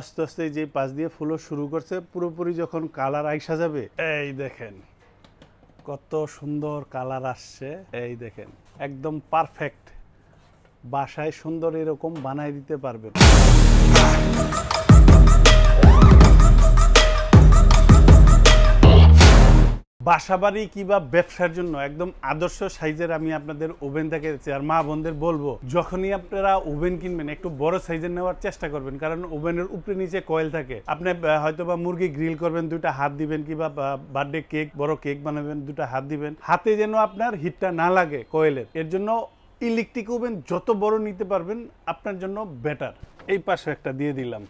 আস্তে আস্তে যে পাশ দিয়ে ফুলো শুরু করছে, পুরোপুরি যখন কালার আইসা যাবে, এই দেখেন কত সুন্দর কালার আসছে, এই দেখেন, একদম পারফেক্ট বাসায় সুন্দর এরকম বানাই দিতে পারবেন। বাসাবাড়ি কিংবা ব্যবসার জন্য একদম আদর্শ সাইজের আমি আপনাদের ওভেন দেখাচ্ছি আর মা বোনদের বলব, যখনই আপনারা ওভেন কিনবেন, একটু বড় সাইজের নেওয়ার চেষ্টা করবেন। কারণ ওভেনের উপরে নিচে কয়েল থাকে। আপনি হয়তো বা মুরগি গ্রিল করবেন, দুইটা হাত দিবেন কিংবা বার্থডে কেক বড় কেক বানাবেন দুটা হাত দিবেন। হাতে যেন আপনার হিটটা না লাগে কয়েলের এর জন্য ইলেকট্রিক ওভেন যত বড় নিতে পারবেন, আপনার জন্য বেটার এই পাশে একটা দিয়ে দিলাম।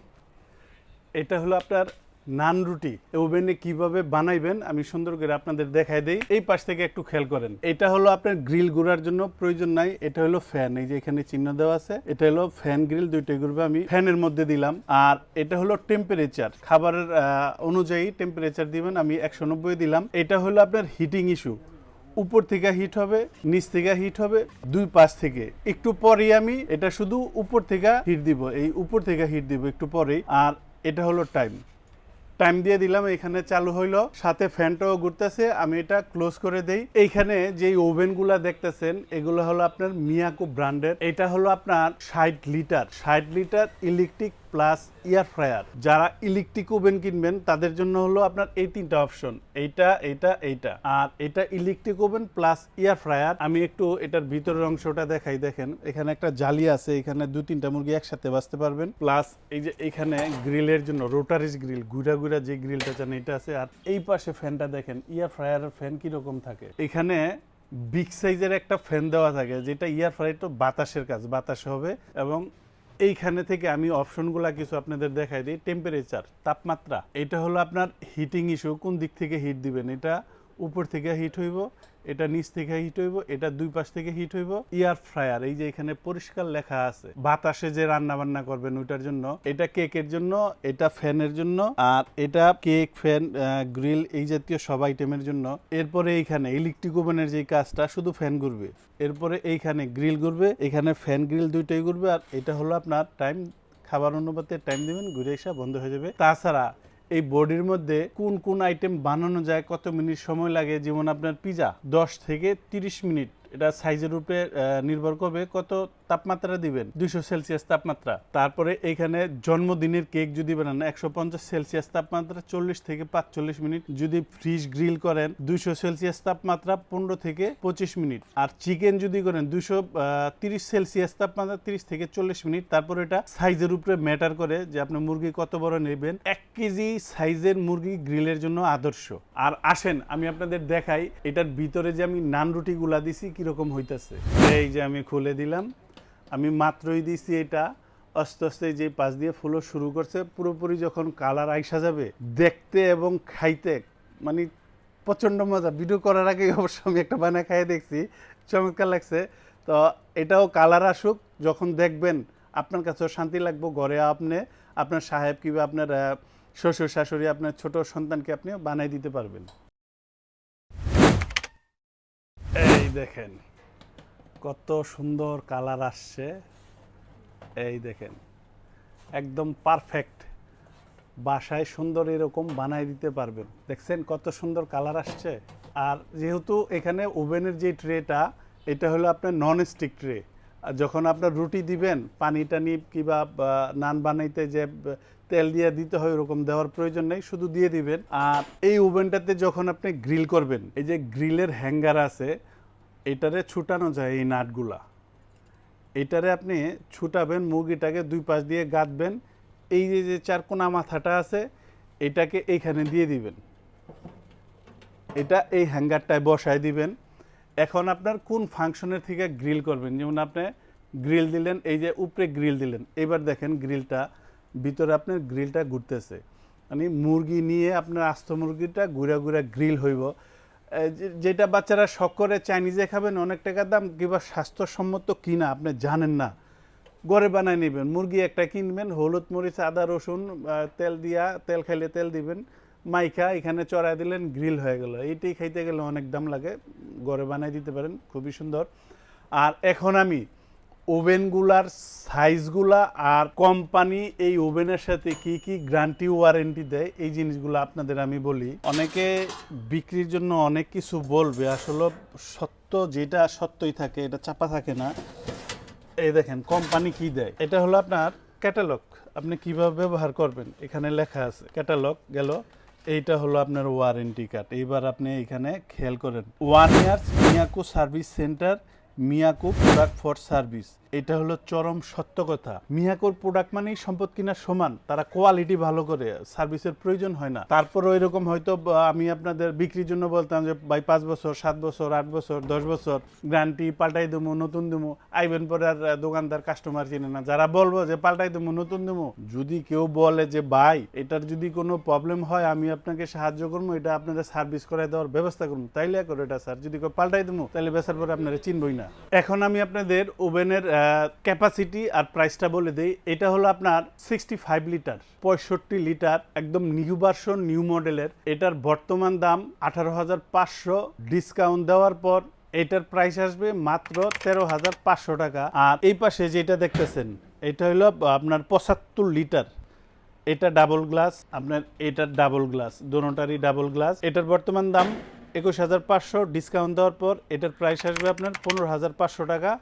এটা হলো আপনার নান রুটি ওভেনে কীভাবে বানাইবেন আমি সুন্দর করে আপনাদের দেখাই দেই। এই পাশ থেকে একটু খেয়াল করেন। এটা হলো আপনার গ্রিল গুড়ার জন্য প্রয়োজন নাই, এটা হলো ফ্যান। এই যে এখানে চিহ্ন দেওয়া আছে, এটা হলো ফ্যান গ্রিল দুইটাই করবে আমি ফ্যানের মধ্যে দিলাম। আর এটা হলো টেম্পারেচার, খাবারের অনুযায়ী টেম্পারেচার দিবেন, আমি একশো নব্বই দিলাম। এটা হলো আপনার হিটিং ইস্যু। উপর থেকে হিট হবে, নিচ থেকে হিট হবে, দুই পাশ থেকে। একটু পরেই আমি এটা শুধু উপর থেকে হিট দিব, এই উপর থেকে হিট দিব একটু পরেই। আর এটা হলো টাইম। টাইম দিয়ে দিলাম, এখানে চালু হইল। সাথে ফ্যানটাও ঘুরতেছে, আমি এটা ক্লোজ করে দেই। এইখানে যে ওভেনগুলা দেখতেছেন, এগুলো হলো আপনার মিয়াকু ব্র্যান্ডের এটা হলো আপনার ষাট লিটার ষাট litre electric plus air fryer. যারা ইলেকট্রিক ওভেন কিনবেন, তাদের জন্য হলো আপনার এই তিনটা অপশন। এইটা এইটা এইটা। আর এটা electric oven plus air fryer. আমি একটু এটার ভিতরের অংশটা দেখাই, দেখেন। এখানে একটা জালি আছে, এখানে দু তিনটা মুরগি একসাথে বাঁচতে পারবেন। প্লাস এই যে এখানে গ্রিলের জন্য, রোটারিস গ্রিল, ঘুরা ঘুরা যে গ্রিলটা চান, এটা আছে। আর এই পাশে ফ্যানটা দেখেন, এয়ার ফ্রায়ারের ফ্যান কীরকম থাকে। এখানে বিগ সাইজের একটা ফ্যান দেওয়া থাকে, যেটা ইয়ার ফ্রায়ার তো বাতাসের কাজ, বাতাস হবে। এবং এইখানে থেকে আমি অপশনগুলো কিছু আপনাদের দেখাই দিই। টেম্পারেচার তাপমাত্রা, এটা হলো আপনার হিটিং ইস্যু কোন দিক থেকে হিট দিবেন? এটা উপর থেকে হিট হইব, এটা নিচ থেকে হিট হইব, এটা দুই পাশ থেকে হিট হইব। ইয়ার ফ্রায়ার এই যে এখানে পরিষ্কার লেখা আছে, বাতাসে যে রান্না বান্না করবেন ওইটার জন্য, এটা কেকের জন্য, এটা ফ্যানের জন্য, আর এটা কেক, ফ্যান গ্রিল এই জাতীয় সব আইটেমের জন্য। এরপরে এইখানে ইলেকট্রিক ওভেনের যে কাজটা, শুধু ফ্যান ঘুরবে। এরপরে এইখানে গ্রিল ঘুরবে, এখানে ফ্যান গ্রিল দুইটাই ঘুরবে, আর এটা হলো আপনার টাইম খাবার অনুপাতে টাইম দিবেন, ঘুরে এসে বন্ধ হয়ে যাবে। তাছাড়া এই বডির মধ্যে কোন কোন আইটেম বানানো যায়, কত মিনিট সময় লাগে, যেমন আপনার পিজা দশ থেকে তিরিশ মিনিট। এটা সাইজের উপরে নির্ভর করবে কত তাপমাত্রা দিবেন। দুইশো সেলসিয়াস তাপমাত্রা। তারপরে এইখানে জন্মদিনের কেক যদি বানান, একশো পঞ্চাশ সেলসিয়াস তাপমাত্রা, চল্লিশ থেকে পাঁচচল্লিশ মিনিট। যদি ফ্রিজ গ্রিল করেন, দুইশো সেলসিয়াস তাপমাত্রা, পনেরো থেকে পঁচিশ মিনিট। আর চিকেন যদি করেন দুশো তিরিশ সেলসিয়াস তাপমাত্রা, তিরিশ থেকে চল্লিশ মিনিট। তারপর এটা সাইজের উপরে ম্যাটার করে যে আপনি মুরগি কত বড় নেবেন। এক কেজি সাইজের মুরগি গ্রিলের জন্য আদর্শ। আর আসেন, আমি আপনাদের দেখাই, এটার ভিতরে যে আমি নান রুটিগুলা দিছি কীরকম হইতেছে? এই যে আমি খুলে দিলাম, আমি মাত্রই দিছি এটা। আস্তে আস্তে যে পাশ দিয়ে ফুলো শুরু করছে, পুরোপুরি যখন কালার আইসা যাবে, দেখতে এবং খাইতে মানে প্রচণ্ড মজা। ভিডিও করার আগে অবশ্য আমি একটা বানায় খাইয়ে দেখছি, চমৎকার লাগছে। তো এটাও কালার আসুক, যখন দেখবেন আপনার কাছেও শান্তি লাগবে, ঘরে আপনি, আপনার সাহেব কিংবা আপনার শ্বশুর শাশুড়ি, আপনার ছোট সন্তানকে আপনি বানাই দিতে পারবেন এই দেখেন, কত সুন্দর কালার আসছে। এই দেখেন, একদম পারফেক্ট বাসায় সুন্দর এরকম বানাই দিতে পারবেন। দেখছেন কত সুন্দর কালার আসছে। আর যেহেতু এখানে ওভেনের যে ট্রেটা, এটা হলো আপনার নন স্টিক ট্রে যখন আপনার রুটি দিবেন পানি টানি কিংবা নান বানাইতে যে তেল দিয়ে দিতে হয়, ওরকম দেওয়ার প্রয়োজন নেই, শুধু দিয়ে দিবেন। আর এই ওভেনটাতে যখন আপনি গ্রিল করবেন, এই যে গ্রিলের হ্যাঙ্গার আছে এটারে ছুটানো যায় এই নাটগুলা। এটারে আপনি ছুটাবেন, মুরগিটাকে দুই পাশ দিয়ে গাঁথবেন এই যে যে চার কোনা মাথাটা আছে, এটাকে এইখানে দিয়ে দিবেন। এটা এই হ্যাঙ্গারটায় বসায় দিবেন। এখন আপনার কোন ফাংশনের থেকে গ্রিল করবেন? যেমন আপনি গ্রিল দিলেন, এই যে উপরে গ্রিল দিলেন, এবার দেখেন গ্রিলটা, ভিতরে আপনার গ্রিলটা ঘুরতেছে। মানে মুরগি নিয়ে আপনার আস্ত মুরগিটা ঘুরে ঘুরে গ্রিল হইব। যেটা বাচ্চারা শখ করে চাইনিজে খাবেন, অনেক টাকার দাম, কিংবা স্বাস্থ্যসম্মত কিনা, আপনি জানেন না। গড়ে বানায় নেবেন, মুরগি একটা কিনবেন, হলুদ মরিচ, আদা, রসুন তেল দিয়া, তেল খাইলে তেল দিবেন, মাইকা, এখানে চড়াই দিলেন, গ্রিল হয়ে গেল। এইটাই খাইতে গেলে অনেক দাম লাগে গড়ে বানাই দিতে পারেন, খুবই সুন্দর। আর এখন আমি ওভেনগুলার সাইজগুলা আর কোম্পানি এই ওভেনের সাথে কি কি গ্যারান্টি, ওয়ারেন্টি দেয়, এই জিনিসগুলো আপনাদের আমি বলি। অনেকে বিক্রির জন্য অনেক কিছু বলবে, আসলে সত্য যেটা সত্যই থাকে, এটা চাপা থাকে না। এই দেখেন, কোম্পানি কি দেয়? এটা হলো আপনার ক্যাটালগ। আপনি কীভাবে ব্যবহার করবেন? এখানে লেখা আছে, ক্যাটালগ গেল, এইটা হলো আপনার ওয়ারেন্টি কার্ড। এইবার আপনি এখানে খেয়াল করেন, one years Miyako service centre Miyako product for service. এটা হলো চরম সত্য কথা মিয়াকোর প্রোডাক্ট মানেই সম্পদ কিনা সমান। তারা কোয়ালিটি ভালো করে সার্ভিসের প্রয়োজন হয় না। তারপরও এরকম হয়তো আমি আপনাদের বিক্রির জন্য বলতাম যে, ভাই, পাঁচ বছর, সাত বছর, আট বছর, দশ বছর গ্যারান্টি পাল্টাই দেবো, নতুন দেবো। আইবেন পরে আর দোকানদার কাস্টমার চিনে না। যারা বলব যে, পাল্টাই দেবো, নতুন দেবো। যদি কেউ বলে যে, ভাই, এটার যদি কোনো প্রবলেম হয়, আমি আপনাকে সাহায্য করব, এটা আপনাদের সার্ভিস করে দেওয়ার ব্যবস্থা করুন তাইলে করো এটা স্যার যদি কেউ পাল্টাই দেবো তাহলে বেসার পরে আপনারা চিনবই না। এখন আমি আপনাদের ওভেনের ক্যাপাসিটি আর প্রাইসটা বলে দিই, এটা হলো আপনার সিক্সটি ফাইভ লিটার পঁয়ষট্টি লিটার একদম নিউ ভার্সন নিউ মডেলের এটার বর্তমান দাম আঠারো হাজার পাঁচশো। ডিসকাউন্ট দেওয়ার পর এটার প্রাইস আসবে মাত্র তেরো হাজার পাঁচশো টাকা। আর এই পাশে যেটা দেখতেছেন, এটা হলো আপনার পঁচাত্তর লিটার এটা ডাবল গ্লাস আপনার এটার ডাবল গ্লাস দোনোটারই ডাবল গ্লাস এটার বর্তমান দাম একুশ হাজার পাঁচশো। ডিসকাউন্ট দেওয়ার পর এটার প্রাইস আসবে আপনার পনেরো হাজার পাঁচশো টাকা।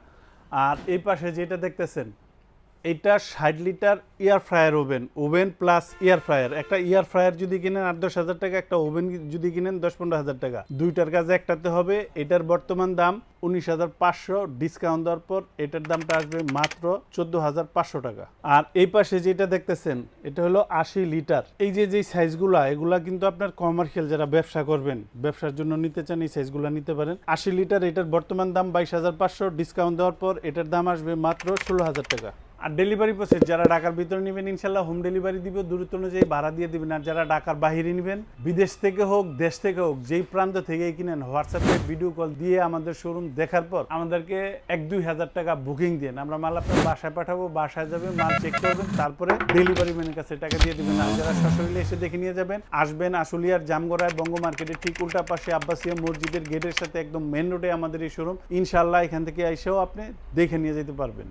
আর এই পাশে যেটা দেখতেছেন এটা ষাট litre air fryer oven oven plus air fryer একটা এয়ার ফ্রায়ার যদি কিনেন আট দশ হাজার টাকা, একটা ওভেন যদি কিনেন দশ পনেরো হাজার টাকা। দুইটার কাজে একটাতে হবে, এটার বর্তমান দাম উনিশ হাজার পাঁচশো ডিসকাউন্ট দেওয়ার পর এটার দামটা আসবে মাত্র চোদ্দ হাজার পাঁচশো টাকা। আর এই পাশে যেটা দেখতেছেন, এটা হলো আশি লিটার। এই যে যে সাইজগুলা, এগুলা কিন্তু আপনার কমার্শিয়াল যারা ব্যবসা করবেন, ব্যবসার জন্য নিতে চান, এই সাইজগুলো নিতে পারেন। আশি লিটার, এটার বর্তমান দাম বাইশ হাজার পাঁচশো ডিসকাউন্ট দেওয়ার পর এটার দাম আসবে মাত্র ষোলো হাজার টাকা। আর ডেলিভারি প্রসেস যারা ঢাকার ভিতরে নেবেন, ইনশাল্লাহ হোম ডেলিভারি দিবে, দূরত্ব অনুযায়ী ভাড়া দিয়ে দিবেন। আর যারা ঢাকার বাহিরে নেবেন, বিদেশ থেকে হোক, দেশ থেকে হোক, যেই প্রান্ত থেকেই কিনেন হোয়াটসঅ্যাপে ভিডিও কল দিয়ে আমাদের শোরুম দেখার পর আমাদেরকে এক দুই হাজার টাকা বুকিং দেন আমরা মাল আপনার বাসায় পাঠাবো, বাসায় যাবে মাল চেক করবেন, তারপরে ডেলিভারি ম্যানের কাছে টাকা দিয়ে দিবেন। আর যারা সশরীরে এসে দেখে নিয়ে যাবেন, আসবেন আশুলিয়ার জামগড়ায় বঙ্গ মার্কেটের ঠিক উল্টা পাশে আব্বাসিয়া মসজিদের গেটের সাথে একদম মেন রোডে আমাদের এই শোরুম ইনশাল্লাহ এখান থেকে এসেও আপনি দেখে নিয়ে যেতে পারবেন।